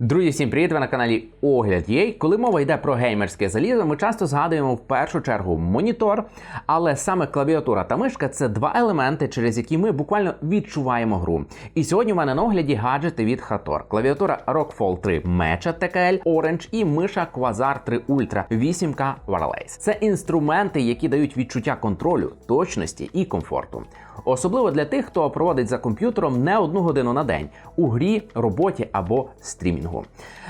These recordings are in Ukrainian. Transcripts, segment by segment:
Друзі, всім привіт! Ви на каналі Огляд Єй. Коли мова йде про геймерське залізо, ми часто згадуємо в першу чергу монітор, але саме клавіатура та мишка це два елементи, через які ми буквально відчуваємо гру. І сьогодні у мене на огляді гаджети від Hator. Клавіатура Rockfall 3 Mecha TKL Orange і миша Quasar 3 Ultra 8K Wireless. Це інструменти, які дають відчуття контролю, точності і комфорту. Особливо для тих, хто проводить за комп'ютером не одну годину на день у грі, роботі або стрімінгу.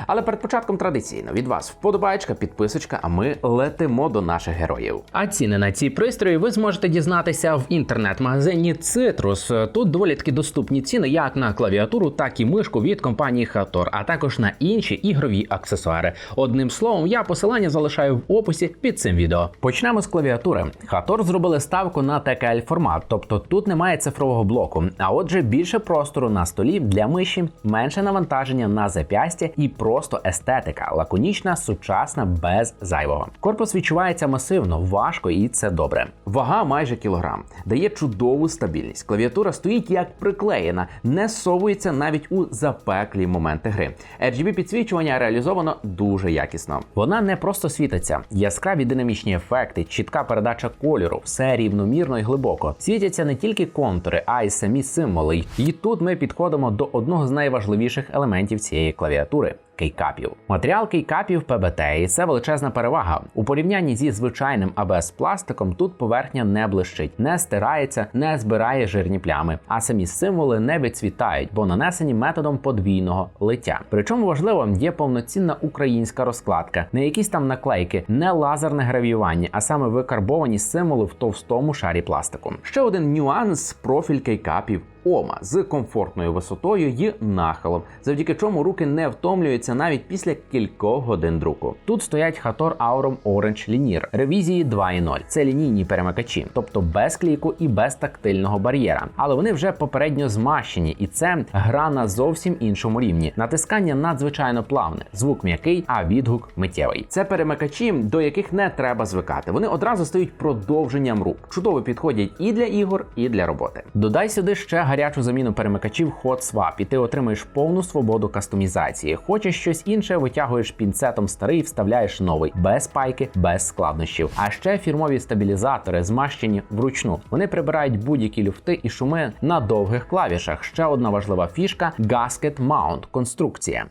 Але перед початком традиційно від вас вподобаєчка, підписочка, а ми летимо до наших героїв. А ціни на ці пристрої ви зможете дізнатися в інтернет-магазині Citrus. Тут доволі таки доступні ціни як на клавіатуру, так і мишку від компанії Hator, а також на інші ігрові аксесуари. Одним словом, я посилання залишаю в описі під цим відео. Почнемо з клавіатури. Hator зробили ставку на TKL формат, тобто тут немає цифрового блоку, а отже, більше простору на столі для миші, менше навантаження на зап'ястя і просто естетика, лаконічна, сучасна, без зайвого. Корпус відчувається масивно, важко і це добре. Вага майже кілограм, дає чудову стабільність. Клавіатура стоїть як приклеєна, не совується навіть у запеклі моменти гри. RGB підсвічування реалізовано дуже якісно. Вона не просто світиться, яскраві динамічні ефекти, чітка передача кольору, все рівномірно і глибоко. Світяться не тільки контури, а й самі символи. І тут ми підходимо до одного з найважливіших елементів цієї клавіатури. Кейкапів. Матеріал кейкапів ПБТ, і це величезна перевага. У порівнянні зі звичайним АБС пластиком тут поверхня не блищить, не стирається, не збирає жирні плями, а самі символи не відцвітають, бо нанесені методом подвійного лиття. Причому важливо є повноцінна українська розкладка, не якісь там наклейки, не лазерне гравіювання, а саме викарбовані символи в товстому шарі пластику. Ще один нюанс профіль кейкапів. Ома з комфортною висотою і нахилом, завдяки чому руки не втомлюються навіть після кількох годин друку. Тут стоять Hator Aurum Orange Linear ревізії 2.0. Це лінійні перемикачі, тобто без кліку і без тактильного бар'єра. Але вони вже попередньо змащені, і це гра на зовсім іншому рівні. Натискання надзвичайно плавне, звук м'який, а відгук миттєвий. Це перемикачі, до яких не треба звикати. Вони одразу стають продовженням рук. Чудово підходять і для ігор, і для роботи. Додай сюди ще гарячу заміну перемикачів HotSwap, і ти отримаєш повну свободу кастомізації. Хочеш щось інше, витягуєш пінцетом старий, вставляєш новий, без пайки, без складнощів. А ще фірмові стабілізатори змащені вручну. Вони прибирають будь-які люфти і шуми на довгих клавішах. Ще одна важлива фішка Gasket Mount – конструкція.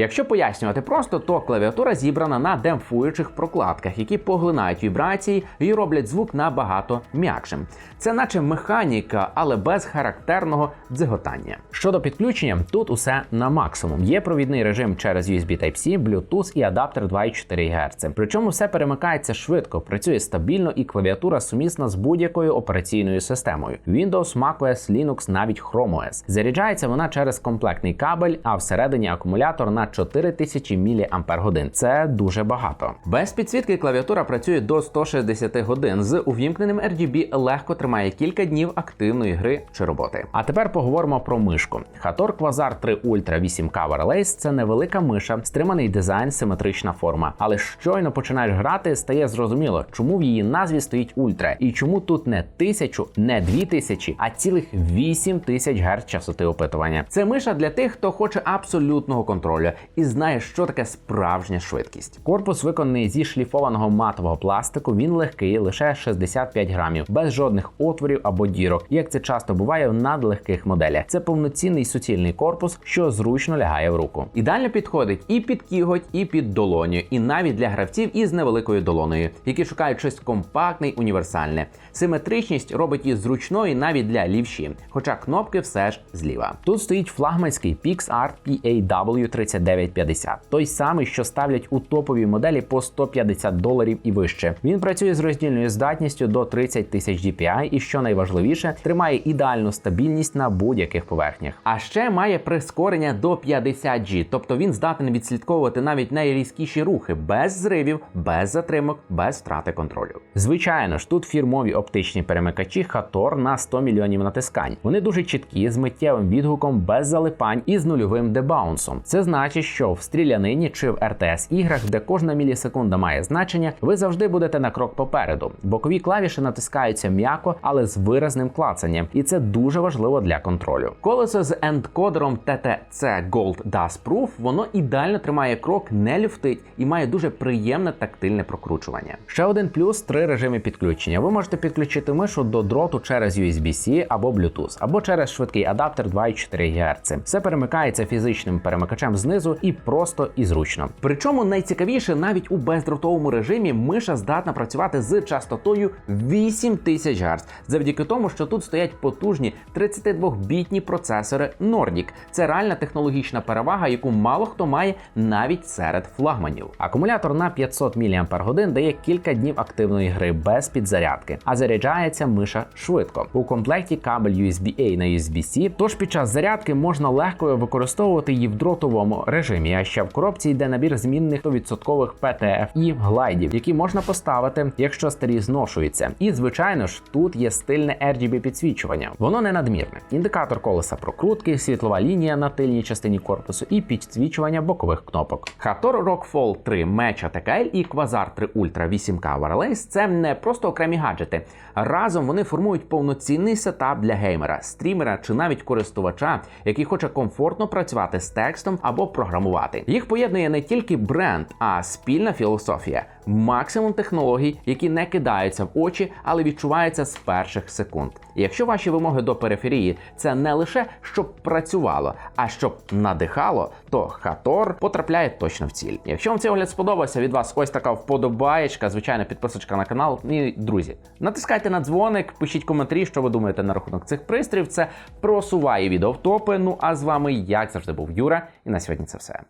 Якщо пояснювати просто, то клавіатура зібрана на демпфуючих прокладках, які поглинають вібрації і роблять звук набагато м'якшим. Це наче механіка, але без характерного дзиготання. Щодо підключення, тут усе на максимум. Є провідний режим через USB Type-C, Bluetooth і адаптер 2,4 Гц. Причому все перемикається швидко, працює стабільно і клавіатура сумісна з будь-якою операційною системою: Windows, macOS, Linux, навіть Chrome OS. Заряджається вона через комплектний кабель, а всередині акумулятор на 4000 мАч. Це дуже багато. Без підсвітки клавіатура працює до 160 годин. З увімкненим RGB легко тримає кілька днів активної гри чи роботи. А тепер поговоримо про мишку. Hator Quasar 3 Ultra 8K Wireless – це невелика миша, стриманий дизайн, симетрична форма. Але щойно починаєш грати, стає зрозуміло, чому в її назві стоїть Ультра і чому тут не тисячу, не дві тисячі, а цілих 8 тисяч Гц частоти опитування. Це миша для тих, хто хоче абсолютного контролю і знає, що таке справжня швидкість. Корпус виконаний зі шліфованого матового пластику. Він легкий, лише 65 грамів, без жодних отворів або дірок. Як це часто буває в надлегких моделях. Це повноцінний суцільний корпус, що зручно лягає в руку. Ідеально підходить і під кіготь, і під долоню, і навіть для гравців із невеликою долоною, які шукають щось компактне й універсальне. Симетричність робить її зручною навіть для лівші, хоча кнопки все ж зліва. Тут стоїть флагманський PixArt PAW32 2950. Той самий, що ставлять у топові моделі по 150 доларів і вище. Він працює з роздільною здатністю до 30 тисяч DPI і, що найважливіше, тримає ідеальну стабільність на будь-яких поверхнях. А ще має прискорення до 50G, тобто він здатен відслідковувати навіть найрізкіші рухи без зривів, без затримок, без втрати контролю. Звичайно ж, тут фірмові оптичні перемикачі Хатор на 100 мільйонів натискань. Вони дуже чіткі, з миттєвим відгуком без залипань і з нульовим дебаунсом. Це значить значить, що в стрілянині чи в РТС іграх, де кожна мілісекунда має значення, ви завжди будете на крок попереду. Бокові клавіші натискаються м'яко, але з виразним клацанням, і це дуже важливо для контролю. Колесо з ендкодером TTC Gold Dust Proof, воно ідеально тримає крок, не люфтить і має дуже приємне тактильне прокручування. Ще один плюс три режими підключення. Ви можете підключити мишу до дроту через USB-C або Bluetooth, або через швидкий адаптер 2,4 ГГц. Все перемикається фізичним перемикачем знизу і просто і зручно. Причому найцікавіше, навіть у бездротовому режимі миша здатна працювати з частотою 8000 Гц, завдяки тому, що тут стоять потужні 32-бітні процесори Nordic. Це реальна технологічна перевага, яку мало хто має навіть серед флагманів. Акумулятор на 500 мАч дає кілька днів активної гри без підзарядки, а заряджається миша швидко. У комплекті кабель USB-A на USB-C, тож під час зарядки можна легко використовувати її в дротовому режимі. А ще в коробці йде набір змінних 100% PTFE глайдів, які можна поставити, якщо старі зношуються. І звичайно ж, тут є стильне RGB підсвічування. Воно не надмірне. Індикатор колеса прокрутки, світлова лінія на тильній частині корпусу і підсвічування бокових кнопок. Hator Rockfall 3 Mecha TKL і Quasar 3 Ultra 8K Wireless – це не просто окремі гаджети. Разом вони формують повноцінний сетап для геймера, стрімера чи навіть користувача, який хоче комфортно працювати з текстом або програмувати. Їх поєднує не тільки бренд, а спільна філософія, максимум технологій, які не кидаються в очі, але відчуваються з перших секунд. І якщо ваші вимоги до периферії це не лише щоб працювало, а щоб надихало, то Хатор потрапляє точно в ціль. Якщо вам цей огляд сподобався, від вас ось така вподобаєчка, звичайно, підписочка на канал. І друзі, натискайте на дзвоник, пишіть коментарі, що ви думаєте на рахунок цих пристроїв. Це просуває відео в топи. Ну а з вами, як завжди, був Юра, і на сьогодні це все.